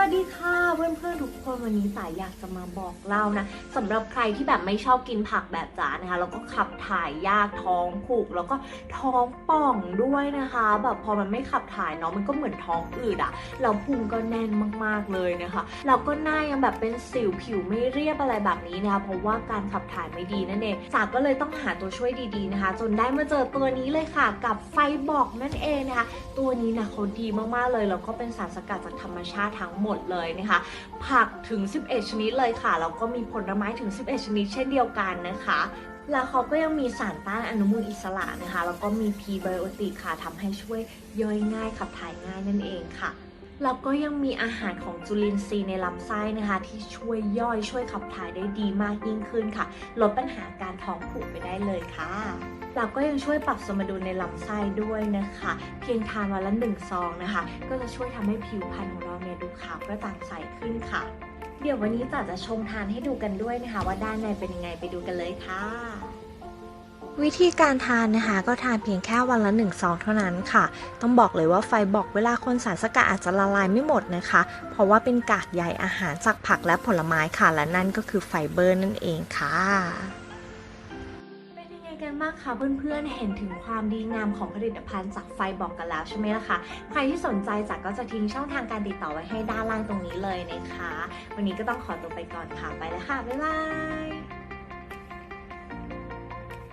วัสดีค่ะเพื่อนๆทุกคนวันนี้สายอยากจะมาบอกเล่านะสำหรับใครที่แบบไม่ชอบกินผักแบบจ๋านะคะแล้วก็ขับถ่ายยากท้องผูก แล้วก็ท้องป่องด้วยนะคะ แบบพอมันไม่ขับถ่ายเนาะมันก็เหมือนท้องอืดอะแล้วพุงก็แน่นมากๆเลยนะคะแล้วก็หน้ายังแบบเป็นสิวผิวไม่เรียบอะไรแบบนี้นะคะเพราะว่าการขับถ่ายไม่ดีนั่นเองสาก็เลยต้องหาตัวช่วยดีๆนะคะ จนได้มาเจอตัวนี้เลยค่ะ กับไฟบอกนั่นเองนะคะตัวนี้นะเขาดีมากๆเลยแล้วก็เป็นสารสกัดจากธรรมชาติทั้งหมดเลยนะคะ ผักถึง 11 ชนิดเลยค่ะ แล้วก็มีผลไม้ถึง 11 ชนิดเช่นเดียวกันนะคะแล้วเขาก็ยังมีสารต้านอนุมูลอิสระนะคะ แล้วก็มีพรีไบโอติกค่ะทำให้ช่วยย่อยง่ายขับถ่ายง่ายนั่นเองค่ะ แล้วก็ยังมีอาหารของจุลินทรีย์ในลำไส้นะคะ ที่ช่วยย่อยช่วยขับถ่ายได้ดีมากยิ่งขึ้นค่ะ ลดปัญหาการท้องผูกไปได้เลยค่ะแล้วก็ยังช่วยปรับสมดุลในลำไส้ด้วยนะคะ เพียงทานวันละหนึ่งซองนะคะ ก็จะช่วยทำให้ผิวพรรณของเราเนี่ยดูขาวกระจ่างใสขึ้นค่ะ เดี๋ยววันนี้จ๋าจะชงทานให้ดูกันด้วยนะคะ ว่าด้านในเป็นยังไงไปดูกันเลยค่ะ วิธีการทานนะคะ ก็ทานเพียงแค่วันละ1ซองเท่านั้นค่ะ ต้องบอกเลยว่าไฟบอกเวลาคนสารสกัดอาจจะละลายไม่หมดนะคะ เพราะว่าเป็นกากใยอาหารจากผักและผลไม้ค่ะ และนั่นก็คือไฟเบอร์นั่นเองค่ะเป็นยังไงกันบ้างคะเพื่อนๆ เห็นถึงความดีงามของผลิตภัณฑ์จากไฟบอกกันแล้วใช่ไหมล่ะคะ ใครที่สนใจจากก็จะทิ้งช่องทางการติดต่อไว้ให้ด้านล่างตรงนี้เลยนะคะ วันนี้ก็ต้องขอตัวไปก่อนค่ะ ไปแล้วค่ะ บ๊ายบาย